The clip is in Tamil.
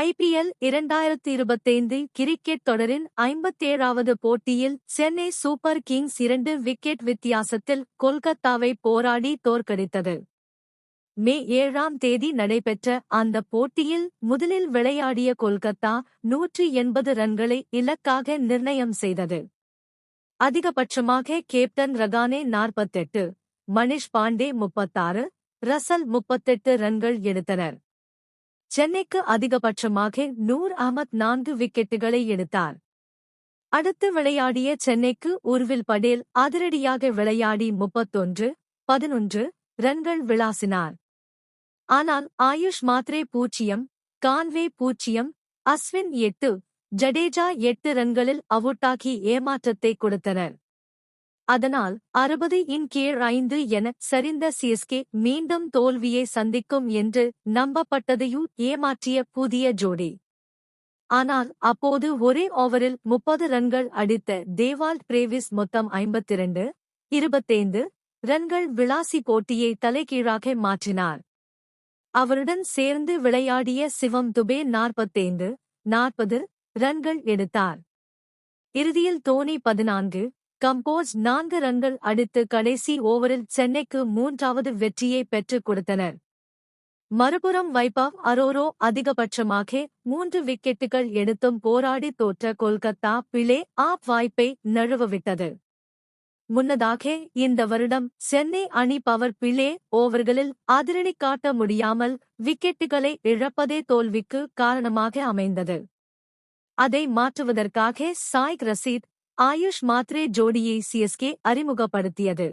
ஐபிஎல் இரண்டாயிரத்தி இருபத்தைந்து கிரிக்கெட் தொடரின் ஐம்பத்தேழாவது போட்டியில் சென்னை சூப்பர் கிங்ஸ் இரண்டு விக்கெட் வித்தியாசத்தில் கொல்கத்தாவை போராடி தோற்கடித்தது. மே ஏழாம் தேதி நடைபெற்ற அந்த போட்டியில் முதலில் விளையாடிய கொல்கத்தா நூற்றி எண்பது ரன்களை இலக்காக நிர்ணயம் செய்தது. அதிகபட்சமாக கேப்டன் ரகானே நாற்பத்தெட்டு மணிஷ் பாண்டே முப்பத்தாறு ரசல் முப்பத்தெட்டு ரன்கள் எடுத்தனர். சென்னைக்கு அதிகபட்சமாக நூர் அகமத் நான்கு விக்கெட்டுகளை எடுத்தார். அடுத்து விளையாடிய சென்னைக்கு உர்வில் படேல் அதிரடியாக விளையாடி முப்பத்தொன்று பதினொன்று ரன்கள் விளாசினார். ஆனால் ஆயுஷ் மாத்ரே பூஜ்ஜியம் கான்வே பூஜ்ஜியம் அஸ்வின் எட்டு ஜடேஜா எட்டு ரன்களில் அவுட்டாகி ஏமாற்றத்தை கொடுத்தனர். அதனால் அறுபது இன் கீழ் ஐந்து என சரிந்த சிஎஸ்கே மீண்டும் தோல்வியை சந்திக்கும் என்று நம்பப்பட்டதையும் ஏமாற்றிய புதிய ஜோடி. ஆனால் அப்போது ஒரே ஓவரில் முப்பது ரன்கள் அடித்த தேவால் பிரேவிஸ் மொத்தம் ஐம்பத்திரண்டு இருபத்தைந்து ரன்கள் விளாசி போட்டியை தலைகீழாக மாற்றினார். அவருடன் சேர்ந்து விளையாடிய சிவம் துபே நாற்பத்தைந்து நாற்பது ரன்கள் எடுத்தார். இறுதியில் தோனி பதினான்கு கம்போஸ் நான்கு ரன்கள் அடித்து கடைசி ஓவரில் சென்னைக்கு மூன்றாவது வெற்றியை பெற்றுக் கொடுத்தனர். மறுபுறம் வைபவ் அரோரோ அதிகபட்சமாக மூன்று விக்கெட்டுகள் எடுத்தும் போராடி தோற்ற கொல்கத்தா பிளே ஆப் வாய்ப்பை நழுவவிட்டது. முன்னதாக இந்த வருடம் சென்னை அணி பவர் பிளே ஓவர்களில் அதிரடி காட்ட முடியாமல் விக்கெட்டுகளை இழப்பதே தோல்விக்கு காரணமாக அமைந்தது. அதை மாற்றுவதற்காக சாய்க் ரசீத் ஆயுஷ் மாத்ரே ஜோடியை சிஎஸ்கே அறிமுகப்படுத்தியது.